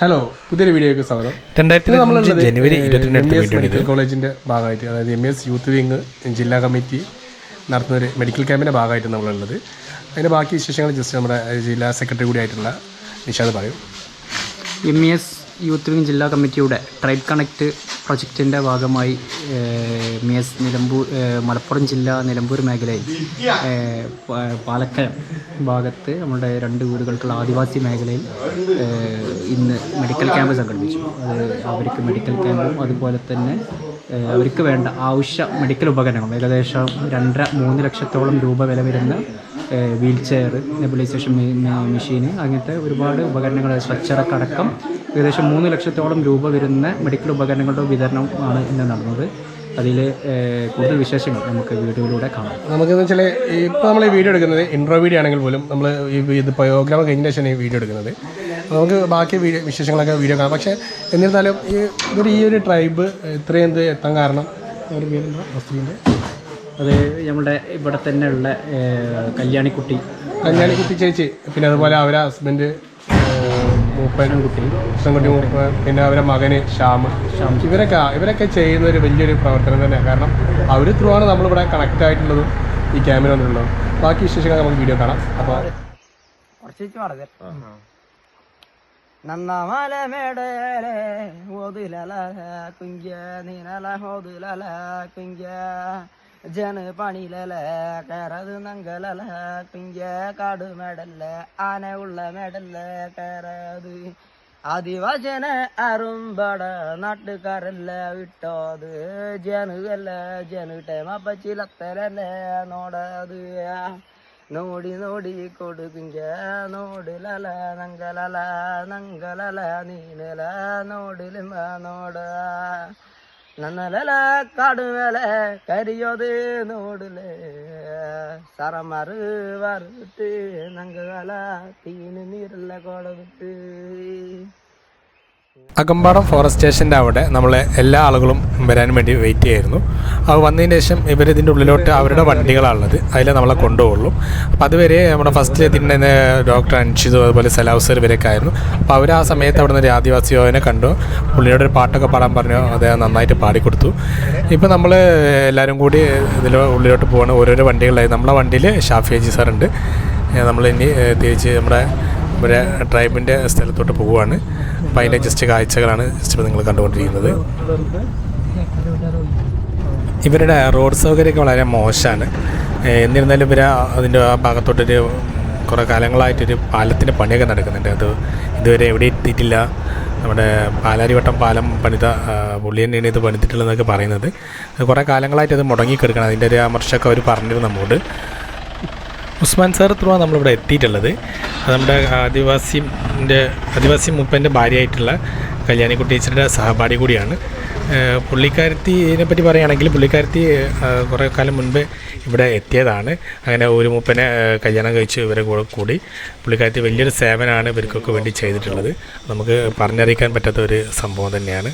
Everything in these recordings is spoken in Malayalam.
ഹലോ പുതിയൊരു വീഡിയോയ്ക്ക് സ്വാഗതം. രണ്ടായിരത്തി നമ്മളുള്ളത് ജനുവരി മെഡിക്കൽ കോളേജിന്റെ ഭാഗമായിട്ട് അതായത് എം എസ് യൂത്ത് വിങ് ജില്ലാ കമ്മിറ്റി നടത്തുന്ന ഒരു മെഡിക്കൽ ക്യാമ്പിന്റെ ഭാഗമായിട്ട് നമ്മളുള്ളത്. അതിന്റെ ബാക്കി വിശേഷങ്ങൾ ജസ്റ്റ് നമ്മുടെ ജില്ലാ സെക്രട്ടറി കൂടി ആയിട്ടുള്ള നിഷാദ് പറയും. എം എസ് യൂത്ത് വിങ് ജില്ലാ കമ്മിറ്റിയുടെ ട്രൈബ് കണക്ട് പ്രൊജക്റ്റിന്റെ ഭാഗമായി മേസ് നിലമ്പൂർ മലപ്പുറം ജില്ല നിലമ്പൂർ മേഖലയിൽ പാലക്കയം ഭാഗത്ത് നമ്മുടെ രണ്ട് വീടുകൾക്കുള്ള ആദിവാസി മേഖലയിൽ ഇന്ന് മെഡിക്കൽ ക്യാമ്പ് സംഘടിപ്പിച്ചു. അത് അവർക്ക് മെഡിക്കൽ ക്യാമ്പും അതുപോലെ തന്നെ അവർക്ക് വേണ്ട ആവശ്യ മെഡിക്കൽ ഉപകരണങ്ങൾ ഏകദേശം രണ്ടര മൂന്ന് ലക്ഷത്തോളം രൂപ വില വരുന്ന വീൽ ചെയർ നെബുലൈസേഷൻ മെഷീന് അങ്ങനത്തെ ഒരുപാട് ഉപകരണങ്ങൾ സ്ട്രക്ചറൊക്കെ അടക്കം ഏകദേശം മൂന്ന് ലക്ഷത്തോളം രൂപ വരുന്ന മെഡിക്കൽ ഉപകരണങ്ങളുടെ വിതരണം ആണ് ഇന്ന് നടന്നത്. അതിൽ കൂടുതൽ വിശേഷങ്ങൾ നമുക്ക് വീഡിയോയിലൂടെ കാണാം. നമുക്കെന്ന് വെച്ചാൽ ഇപ്പോൾ നമ്മൾ ഈ വീഡിയോ എടുക്കുന്നത് ഇൻട്രോ വീഡിയോ ആണെങ്കിൽ പോലും നമ്മൾ ഈ ഇത് പ്രോഗ്രാം കഴിഞ്ഞ ശേഷം ഈ വീഡിയോ എടുക്കുന്നത്. നമുക്ക് ബാക്കി വീഡിയോ വിശേഷങ്ങളൊക്കെ വീഡിയോ കാണാം. പക്ഷേ എന്നിരുന്നാലും ഈ ഒരു ഈ ഒരു ട്രൈബ് ഇത്രയും എന്ത് എത്താൻ കാരണം ഒരു പേരുണ്ടോ മുസ്ലിമിന്റെ അത് നമ്മുടെ ഇവിടെ തന്നെ ഉള്ള കല്യാണിക്കുട്ടി. കല്യാണിക്കുട്ടി ചേച്ചി പിന്നെ അതുപോലെ അവരെ ഹസ്ബൻഡ് മൂപ്പൻ കുട്ടി കൃഷ്ണൻകുട്ടി മൂപ്പൻ പിന്നെ അവരെ മകന് ശ്യാം ശ്യാം. ഇവരൊക്കെ ഇവരൊക്കെ ചെയ്യുന്ന ഒരു വലിയൊരു പ്രവർത്തനം തന്നെയാണ് കാരണം അവർ ത്രൂ ആണ് നമ്മളിവിടെ കണക്ട് ആയിട്ടുള്ളതും ഈ ക്യാമറ വന്നിട്ടുള്ളതും. ബാക്കി വിശേഷങ്ങൾ നമുക്ക് വീഡിയോ കാണാം. അപ്പോൾ നന്നമല മേടേലെ ഓതിലല കുഞ്ച നീനല ഓതിലല കുഞ്ച. ജന പണിലല കയറത് നങ്കലല പിഞ്ച കാട് മെഡല്ല ആന ഉള്ള മെഡല്ല കയറത് ആദിവാസന അറുമ്പട നാട്ടുകാരല്ല? വിട്ടോത് ജനുകല്ല? ജനുട്ടെ മപ്പച്ചിലത്തലല്ല? നോടത് നോടി നോടി കൊടുക്കിഞ്ച നോടിലല നങ്കലല നങ്കലല നീനല നോടിലും നോട நன்னல காடு வேலை கரியோது நோடுல. சரமறு வறுத்து நங்க வேலை தீனு நீரில் கோடவுக்கு അകമ്പാടം ഫോറസ്റ്റ് സ്റ്റേഷന്റെ അവിടെ നമ്മളെ എല്ലാ ആളുകളും വരാൻ വേണ്ടി വെയിറ്റ് ചെയ്യായിരുന്നു. അത് വന്നതിന് ശേഷം ഇവർ ഇതിന്റെ ഉള്ളിലോട്ട് അവരുടെ വണ്ടികളാണുള്ളത്. അതിൽ നമ്മളെ കൊണ്ടുപോകുള്ളൂ. അപ്പോൾ അതുവരെ നമ്മുടെ ഫസ്റ്റ് എത്തിയിട്ടുണ്ടായിരുന്ന ഡോക്ടർ അൻഷിദ് അതുപോലെ സർ ഇവരൊക്കെ ആയിരുന്നു. അപ്പോൾ അവർ ആ സമയത്ത് അവിടെ നിന്ന് ഒരു ആദിവാസി യോവനെ കണ്ടു. പുള്ളിയോട് ഒരു പാട്ടൊക്കെ പാടാൻ പറഞ്ഞു. അദ്ദേഹം നന്നായിട്ട് പാടിക്കൊടുത്തു. ഇപ്പോൾ നമ്മൾ എല്ലാവരും കൂടി ഇതിൽ ഉള്ളിലോട്ട് പോകണം ഓരോരോ വണ്ടികളായി. നമ്മളെ വണ്ടിയിൽ ഷാഫി അജി സാറുണ്ട്. നമ്മൾ ഇനി തിരിച്ച് നമ്മുടെ ഇവിടെ ട്രൈബിന്റെ സ്ഥലത്തോട്ട് പോവുകയാണ്. അപ്പോൾ അതിന്റെ ജസ്റ്റ് കാഴ്ചകളാണ് ജസ്റ്റ് നിങ്ങൾ കണ്ടുകൊണ്ടിരിക്കുന്നത്. ഇവരുടെ റോഡ് സൗകര്യമൊക്കെ വളരെ മോശമാണ്. എന്നിരുന്നാലും ഇവർ അതിന്റെ ആ ഭാഗത്തോട്ടൊരു കുറേ കാലങ്ങളായിട്ടൊരു പാലത്തിന്റെ പണിയൊക്കെ നടക്കുന്നുണ്ട്. അത് ഇതുവരെ എവിടെ എത്തിയിട്ടില്ല. നമ്മുടെ പാലാരിവട്ടം പാലം പണിത പുള്ളി തന്നെയാണ് ഇത് പണിതിട്ടുള്ളതെന്നൊക്കെ പറയുന്നത്. അത് കുറേ കാലങ്ങളായിട്ട് അത് മുടങ്ങിക്കിടക്കണം. അതിന്റെ ഒരു അമർഷമൊക്കെ അവർ പറഞ്ഞിരുന്നു നമ്മോട്. ഉസ്മാൻ സാർ ത്രൂ നമ്മളിവിടെ എത്തിയിട്ടുള്ളത്. നമ്മുടെ ആദിവാസിന്റെ ആദിവാസി മുപ്പന്റെ ഭാര്യയായിട്ടുള്ള കല്യാണിക്കുട്ടി ടീച്ചറുടെ സഹപാഠി കൂടിയാണ്. പുള്ളിക്കാരത്തിനെ പറ്റി പറയുകയാണെങ്കിൽ പുള്ളിക്കാരത്തി കുറേ കാലം മുൻപ് ഇവിടെ എത്തിയതാണ്. അങ്ങനെ ഒരു മുപ്പനെ കല്യാണം കഴിച്ച് ഇവരെ കൂടെ കൂടി. പുള്ളിക്കാരത്തി വലിയൊരു സേവനമാണ് ഇവർക്കൊക്കെ വേണ്ടി ചെയ്തിട്ടുള്ളത്. നമുക്ക് പറഞ്ഞറിയിക്കാൻ പറ്റാത്ത ഒരു സംഭവം തന്നെയാണ്.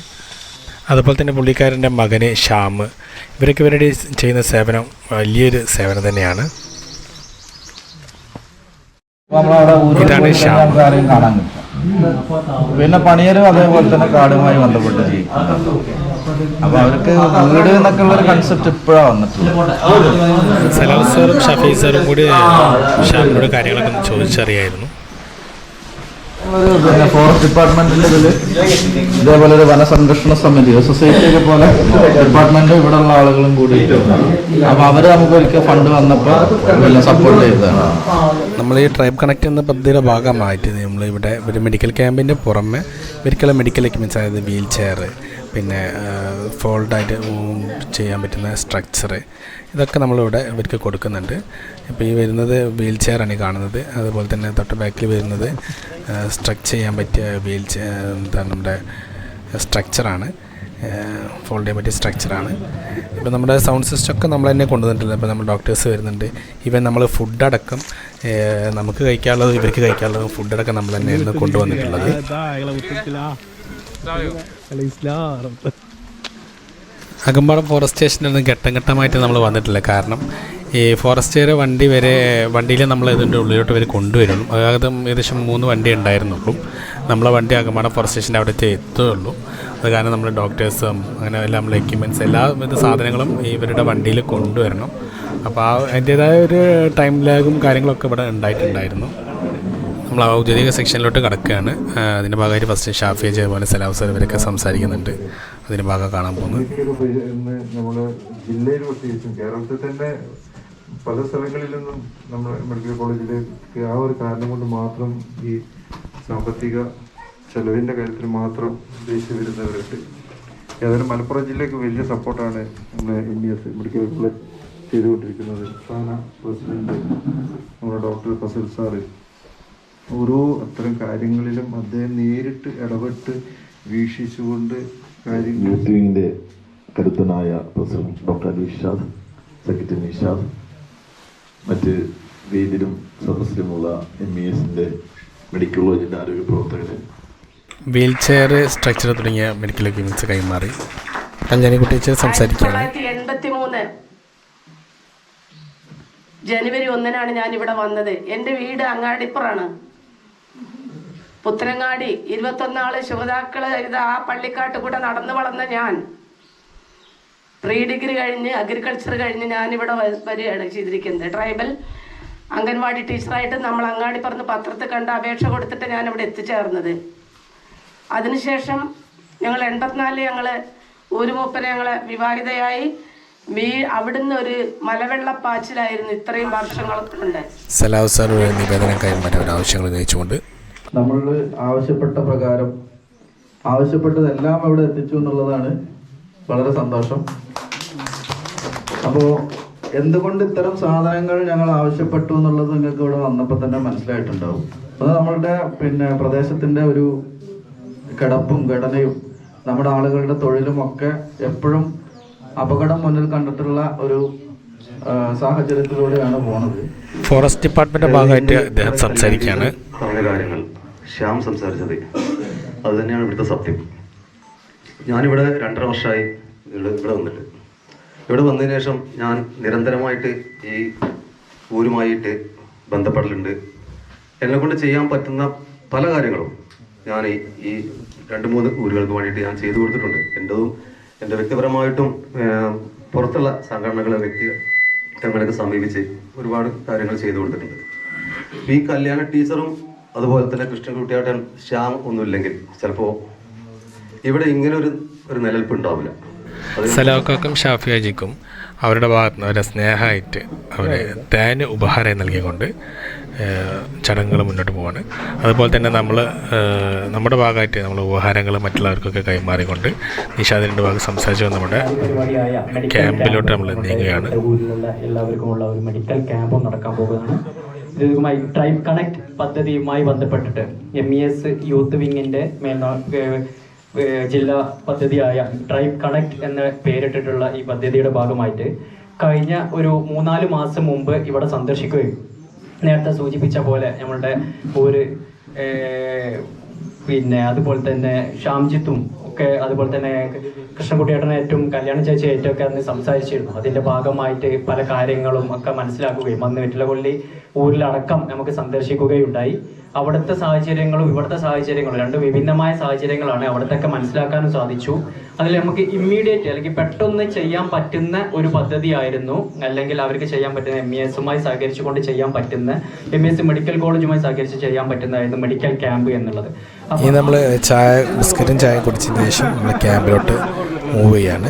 അതുപോലെ തന്നെ പുള്ളിക്കാരന്റെ മകന് ശ്യാം ഇവരൊക്കെ ഇവരുടെ ചെയ്യുന്ന സേവനം വലിയൊരു സേവനം തന്നെയാണ്. ആരെയും കാണാൻ കിട്ടും പിന്നെ പണിയരും അതേപോലെ തന്നെ കാടുമായി ബന്ധപ്പെട്ട് അപ്പൊ അവർക്ക് വീട് എന്നൊക്കെ ഉള്ള ഒരു കൺസെപ്റ്റ് ഇപ്പോഴാണ് വന്നിട്ടുള്ളത്. സലാം സാറും ഷഫീ സാറും കൂടി ഷാമിനോട് കാര്യങ്ങളൊക്കെ ഒന്ന് ചോദിച്ചറിയായിരുന്നു. ഒരു പിന്നെ ഫോറസ്റ്റ് ഡിപ്പാർട്ട്മെന്റിന്റെ ഇതിൽ ഇതേപോലെ ഒരു വനസംരക്ഷണ സമിതി സൊസൈറ്റി ഒക്കെ പോലെ ഡിപ്പാർട്ട്മെന്റ് ഇവിടെ ഉള്ള ആളുകളും കൂടി. അപ്പൊ അവർ നമുക്ക് ഒരിക്കൽ ഫണ്ട് വന്നപ്പോ സപ്പോർട്ട് ചെയ്തതാണ്. നമ്മൾ ഈ ട്രൈബ് കണക്ട് എന്ന പദ്ധതിയുടെ ഭാഗമായിട്ട് നമ്മൾ ഇവിടെ ഒരു മെഡിക്കൽ ക്യാമ്പിന്റെ പുറമെ ഒരിക്കൽ മെഡിക്കൽ എക്യുപ്മെന്റ്സ് അതായത് വീൽ ചെയർ പിന്നെ ഫോൾഡായിട്ട് ചെയ്യാൻ പറ്റുന്ന സ്ട്രക്ചർ ഇതൊക്കെ നമ്മളിവിടെ ഇവർക്ക് കൊടുക്കുന്നുണ്ട്. ഇപ്പോൾ ഈ വരുന്നത് വീൽ ചെയറാണ് ഈ കാണുന്നത്. അതുപോലെ തന്നെ തൊട്ട് ബാക്കിൽ വരുന്നത് സ്ട്രക്ചർ ചെയ്യാൻ പറ്റിയ വീൽ ചെയർ നമ്മുടെ സ്ട്രക്ചറാണ് ഫോൾഡ് സ്ട്രക്ചറാണ് ഇപ്പോൾ നമ്മുടെ സൗണ്ട് സിസ്റ്റം ഒക്കെ നമ്മൾ തന്നെ കൊണ്ടുവന്നിട്ടില്ല ഇപ്പോൾ നമ്മൾ ഡോക്ടേഴ്സ് വരുന്നുണ്ട്. ഇവൻ നമ്മൾ ഫുഡടക്കം നമുക്ക് കഴിക്കാനുള്ളതും ഇവർക്ക് കഴിക്കാനുള്ളതും ഫുഡടക്കം നമ്മൾ തന്നെയായിരുന്നു കൊണ്ടുവന്നിട്ടുള്ളത്. അകമ്പാടം ഫോറസ്റ്റ് സ്റ്റേഷനിൽ ഘട്ടം ഘട്ടമായിട്ട് നമ്മൾ വന്നിട്ടില്ല. കാരണം ഈ ഫോറസ്റ്റുകാരെ വണ്ടി വരെ വണ്ടിയിൽ നമ്മൾ ഇതിന്റെ ഉള്ളിലോട്ട് വരെ കൊണ്ടുവരുള്ളൂ. അതായത് ഏകദേശം മൂന്ന് വണ്ടി ഉണ്ടായിരുന്നുള്ളൂ. നമ്മളെ വണ്ടി അകമ്പാടം ഫോറസ്റ്റ് സ്റ്റേഷന്റെ അവിടെ എത്തുകയുള്ളൂ. അത് കാരണം നമ്മൾ ഡോക്ടേഴ്സും അങ്ങനെ എല്ലാം നമ്മൾ എക്യുപ്മെന്റ്സ് എല്ലാ വിധ സാധനങ്ങളും ഇവരുടെ വണ്ടിയിൽ കൊണ്ടുവരണം. അപ്പോൾ ആ അതിന്റേതായ ഒരു ടൈം ലാഗും കാര്യങ്ങളൊക്കെ ഇവിടെ ഉണ്ടായിട്ടുണ്ടായിരുന്നു. നമ്മൾ ഔദ്യോഗിക സെക്ഷനിലോട്ട് കടക്കുകയാണ്. അതിന്റെ ഭാഗമായിട്ട് ഫസ്റ്റ് ഷാഫിയജ് അതുപോലെ സലാം സാർ ഇവരൊക്കെ സംസാരിക്കുന്നുണ്ട്. അതിന്റെ ഭാഗം കാണാൻ പോകുന്നു. നമ്മൾ കേരളത്തിൽ തന്നെ പല സ്ഥലങ്ങളിൽ നിന്നും നമ്മൾ മെഡിക്കൽ കോളേജിലേക്ക് ആ ഒരു കാരണം കൊണ്ട് മാത്രം ഈ സാമ്പത്തിക ചെലവിന്റെ കാര്യത്തിൽ മാത്രം ദേശീയ വരുന്നവരുണ്ട് ഏതായാലും മലപ്പുറം ജില്ലയ്ക്ക് വലിയ സപ്പോർട്ടാണ് നമ്മുടെ M E S medical college ചെയ്തുകൊണ്ടിരിക്കുന്നത്. സംസ്ഥാന പ്രസിഡന്റ് നമ്മുടെ ഡോക്ടർ ഫസൽ സാറ്. ഓരോ അത്തരം കാര്യങ്ങളിലും അദ്ദേഹം നേരിട്ട് ഇടപെട്ട് വീക്ഷിച്ചുകൊണ്ട് കാര്യങ്ങൾ കരുത്തനായ president doctor Ali Ishad secretary Nishad മറ്റ് വേദിയിലും സദസ്സിലുമുള്ള എം ഇ എസിന്റെ മെഡിക്കൽ കോളേജിന്റെ ആരോഗ്യ പ്രവർത്തകരെ വീൽ ചെയർ സ്ട്രക്ചർ തുടങ്ങിയ മെഡിക്കൽ എക്യുപ്മെന്റ്സ് കൈമാറി. കല്യാണിക്കുട്ടി ടീച്ചർ സംസാരിക്കുകയാണ്. ജനുവരി ഒന്നിനാണ് ഞാൻ ഇവിടെ വന്നത്. എന്റെ വീട് അങ്ങാടിപ്പുറാണ് പുത്തനങ്ങാടി ഇരുപത്തൊന്നാൾ ശുഭതാക്കൾ ഇത് ആ പള്ളിക്കാട്ട് കൂടെ നടന്നു വളർന്ന ഞാൻ. പ്രീ ഡിഗ്രി കഴിഞ്ഞ് അഗ്രികൾച്ചർ കഴിഞ്ഞ് ഞാനിവിടെ വരികയാണ് ചെയ്തിരിക്കുന്നത്. ട്രൈബൽ അംഗൻവാടി ടീച്ചറായിട്ട് നമ്മൾ അങ്ങാടി പറഞ്ഞ് പത്രത്തിൽ കണ്ട അപേക്ഷ കൊടുത്തിട്ട് ഞാൻ ഇവിടെ എത്തിച്ചേർന്നത്. അതിനുശേഷം ഞങ്ങൾ എൺപത്തിനാലിൽ ഞങ്ങൾ ഒരു മൂപ്പനെ ഞങ്ങൾ വിവാഹിതയായി. വീ അവിടുന്ന് ഒരു മലവെള്ളപ്പാച്ചിലായിരുന്നു ഇത്രയും വർഷങ്ങൾ കൊണ്ട്. സലാം സാർ നിവേദനം കൈമാറി അവർ ആവശ്യങ്ങൾ ഉന്നയിച്ചുകൊണ്ട് നമ്മൾ ആവശ്യപ്പെട്ട പ്രകാരം ആവശ്യപ്പെട്ടതെല്ലാം അവിടെ എത്തിച്ചു എന്നുള്ളതാണ് വളരെ സന്തോഷം. അപ്പോൾ എന്തുകൊണ്ട് ഇത്തരം സാധനങ്ങൾ ഞങ്ങൾ ആവശ്യപ്പെട്ടു എന്നുള്ളത് നിങ്ങൾക്ക് ഇവിടെ വന്നപ്പോൾ തന്നെ മനസ്സിലായിട്ടുണ്ടാവും. അത് നമ്മളുടെ പിന്നെ പ്രദേശത്തിന്റെ ഒരു കിടപ്പും ഘടനയും നമ്മുടെ ആളുകളുടെ തൊഴിലും ഒക്കെ എപ്പോഴും അപകടം മുന്നിൽ കണ്ടിട്ടുള്ള ഒരു സാഹചര്യത്തിലൂടെയാണ് പോണത്. ഫോറസ്റ്റ് ഡിപ്പാർട്ട്മെന്റ് ഭാഗമായിട്ട് സംസാരിക്കുകയാണ്. പറഞ്ഞ കാര്യങ്ങൾ ശ്യാം സംസാരിച്ചത്. അത് തന്നെയാണ് ഇവിടുത്തെ സത്യം. ഞാനിവിടെ രണ്ടര വർഷമായി ഇവിടെ ഇവിടെ വന്നിട്ട്. ഇവിടെ വന്നതിന് ശേഷം ഞാൻ നിരന്തരമായിട്ട് ഈ ഊരുമായിട്ട് ബന്ധപ്പെടലുണ്ട്. എന്നെ കൊണ്ട് ചെയ്യാൻ പറ്റുന്ന പല കാര്യങ്ങളും ഞാൻ ഈ രണ്ട് മൂന്ന് ഊരുകൾക്ക് വേണ്ടിയിട്ട് ഞാൻ ചെയ്തു കൊടുത്തിട്ടുണ്ട്. എന്റെതും എന്റെ വ്യക്തിപരമായിട്ടും പുറത്തുള്ള സംഘടനകളെ വ്യക്തി തങ്ങളൊക്കെ സമീപിച്ച് ഒരുപാട് കാര്യങ്ങൾ ചെയ്തു കൊടുത്തിട്ടുണ്ട്. ഈ കല്യാണ ടീച്ചറും അതുപോലെ തന്നെ കൃഷ്ണൻകുട്ടിയാട്ടൻ ശ്യാം ഒന്നുമില്ലെങ്കിൽ ചിലപ്പോൾ ഇവിടെ ഇങ്ങനെ ഒരു ഒരു നിലനിൽപ്പ് ഉണ്ടാവില്ല. സലാക്കാക്കും ഷാഫിയാജിക്കും അവരുടെ ഭാഗത്ത് നിന്ന് അവരെ സ്നേഹമായിട്ട് അവരെ തേന് ഉപഹാരം നൽകിക്കൊണ്ട് ചടങ്ങുകൾ മുന്നോട്ട് പോവാണ്. അതുപോലെ തന്നെ നമ്മൾ നമ്മുടെ ഭാഗമായിട്ട് നമ്മൾ ഉപഹാരങ്ങൾ മറ്റുള്ളവർക്കൊക്കെ കൈമാറിക്കൊണ്ട് നിഷാദിന്റെ ഭാഗം സംസാരിച്ചു നമ്മുടെ ക്യാമ്പിലോട്ട് നമ്മൾ നീങ്ങുകയാണ്. എല്ലാവർക്കുമുള്ള ഒരു മെഡിക്കൽ ക്യാമ്പും നടക്കാൻ പോകുകയാണ് ഇതുമായി ട്രൈബ് കണക്ട് പദ്ധതിയുമായി ബന്ധപ്പെട്ടിട്ട് എം ഇ എസ് യൂത്ത് വിങ്ങിന്റെ മേൽനോ ജില്ലാ പദ്ധതിയായ ട്രൈബ് കണക്ട് എന്ന് പേരിട്ടിട്ടുള്ള ഈ പദ്ധതിയുടെ ഭാഗമായിട്ട് കഴിഞ്ഞ ഒരു മൂന്നാൽ മാസം മുമ്പ് ഇവിടെ സന്ദർശിക്കുകയും നേരത്തെ സൂചിപ്പിച്ച പോലെ നമ്മളുടെ ഒരു പിന്നെ അതുപോലെ തന്നെ ഷാംജിത്തും ഒക്കെ അതുപോലെ തന്നെ കൃഷ്ണൻകുട്ടിയേട്ടനെ ഏറ്റവും കല്യാണം ചേച്ചി ഏറ്റവും അന്ന് സംസാരിച്ചിരുന്നു. അതിന്റെ ഭാഗമായിട്ട് പല കാര്യങ്ങളും ഒക്കെ മനസ്സിലാക്കുകയും അന്ന് വെറ്റിലകൊള്ളി ഊരിലടക്കം നമുക്ക് സന്ദർശിക്കുകയുണ്ടായി. അവിടുത്തെ സാഹചര്യങ്ങളും ഇവിടുത്തെ സാഹചര്യങ്ങളും രണ്ട് വിഭിന്നമായ സാഹചര്യങ്ങളാണ് അവിടത്തൊക്കെ മനസ്സിലാക്കാനും സാധിച്ചു. അതിൽ നമുക്ക് ഇമ്മീഡിയറ്റ് അല്ലെങ്കിൽ പെട്ടെന്ന് ചെയ്യാൻ പറ്റുന്ന ഒരു പദ്ധതിയായിരുന്നു അല്ലെങ്കിൽ അവർക്ക് ചെയ്യാൻ പറ്റുന്ന എം ഇ എസുമായി സഹകരിച്ചുകൊണ്ട് ചെയ്യാൻ പറ്റുന്ന എം ഇ എസ് മെഡിക്കൽ കോളേജുമായി സഹകരിച്ച് ചെയ്യാൻ പറ്റുന്നതായിരുന്നു മെഡിക്കൽ ക്യാമ്പ് എന്നുള്ളത്. ഇനി നമ്മൾ ചായ ബിസ്ക്കറ്റും ചായ കുടിച്ചതിന് ശേഷം നമ്മൾ ക്യാമ്പിലോട്ട് മൂവ് ചെയ്യാണ്.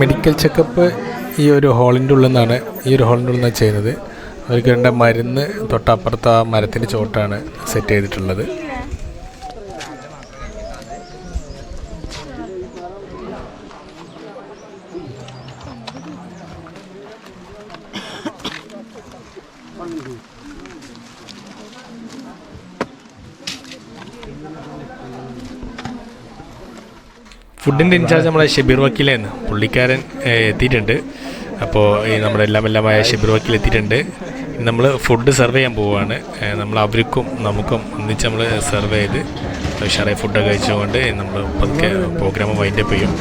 മെഡിക്കൽ ചെക്കപ്പ് ഈ ഒരു ഹാളിന്റെ ഉള്ളിൽ നിന്നാണ് ഈ ഒരു ഹാളിന്റെ ഉള്ളിൽ നിന്നാണ് ചെയ്യുന്നത്. അവർക്ക് വേണ്ട മരുന്ന് തൊട്ടപ്പുറത്ത് ആ മരത്തിന്റെ ചോട്ടാണ് സെറ്റ് ചെയ്തിട്ടുള്ളത്. ഫുഡിന്റെ ഇൻചാർജ് നമ്മളെ ഷെബീർ വക്കീലായിരുന്നു. പുള്ളിക്കാരൻ എത്തിയിട്ടുണ്ട്. അപ്പോൾ ഈ നമ്മുടെ എല്ലാം എല്ലാമായ ഷബീർ വക്കീൽ എത്തിയിട്ടുണ്ട്. നമ്മൾ ഫുഡ് സെർവ് ചെയ്യാൻ പോവുകയാണ്. നമ്മൾ അവർക്കും നമുക്കും ഒന്നിച്ച് നമ്മൾ സെർവ് ചെയ്ത് ഉഷാറായി ഫുഡൊക്കെ കഴിച്ചുകൊണ്ട് നമ്മൾ പതുക്കെ പ്രോഗ്രാം വൈൻഡപ്പ് ചെയ്യും.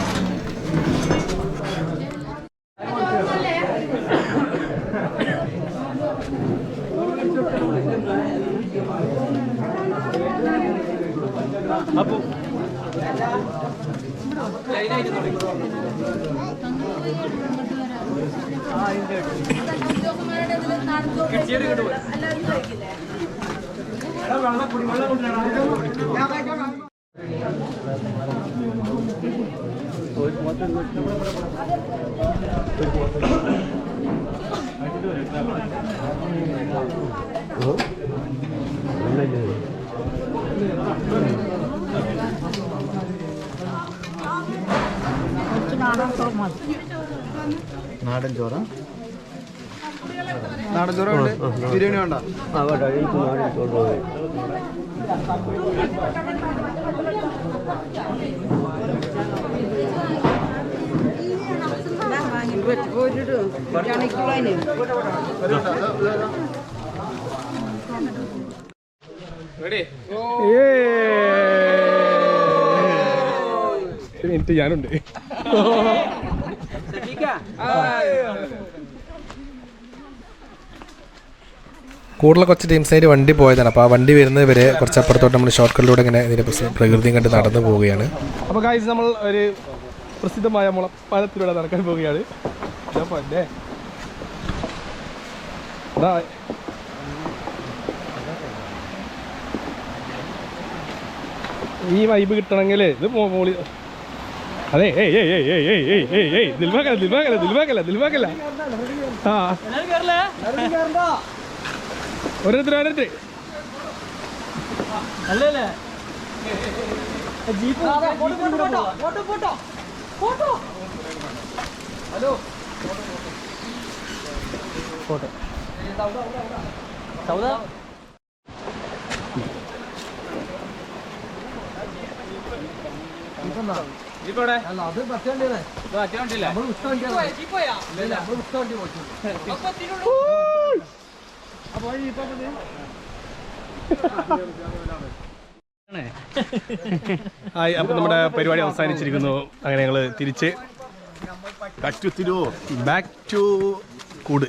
നാടൻ ചോറ? നാടൻ ചോറ ബിരിയാണി വേണ്ട? ആ വേണ്ട എനിക്ക് നാടൻ ചോറ് മിനിറ്റ് ഞാനുണ്ട്. കൂടുതൽ കുറച്ച് ടീംസായിട്ട് വണ്ടി പോയതാണ്. അപ്പോൾ ആ വണ്ടി വരുന്നത് വരെ കുറച്ച് അപ്പുറത്തോട്ട് നമ്മൾ ഷോർട്ട് കട്ടിലൂടെ ഇങ്ങനെ ഇതിന്റെ പ്രകൃതിയും കണ്ട് നടന്നു പോവുകയാണ്. അപ്പോൾ ഗായ്സ് നമ്മൾ ഒരു പ്രസിദ്ധമായ മുളപ്പാലത്തിലൂടെ നടക്കാൻ പോവുകയാണ് ഞാൻ. ഈ വൈബ് കിട്ടണമെങ്കിൽ ഇത് മോളി അതെ ഏയ് ഏയ് ഏയ് ഏയ് ഏയ് ഏയ് ഏയ് ഏയ് ദിൽവാക്കല്ല ദിൽവാക്കല്ല ദിൽവാക്കല്ല ദിൽവാക്കല്ല ആ ഓരോരുത്തർ ഓരോരുത്തർ ഫോട്ടോ. ഹലോ. ഫോട്ടോ. സൗദ? അത് മറ്റേ വണ്ടിയല്ലേ മറ്റേ വണ്ടിയില്ല നമ്മൾ ഉച്ച വണ്ടിയാണ്. നമ്മൾ ഉച്ച വണ്ടി പോയിട്ടു അപ്പോൾ ഇപ്പൊ ഹായ് അപ്പം നമ്മുടെ പരിപാടി അവസാനിച്ചിരിക്കുന്നു. അങ്ങനെ ഞങ്ങൾ തിരിച്ച് ബാക്ക് ടു ബാക്ക് ടു കൂട്.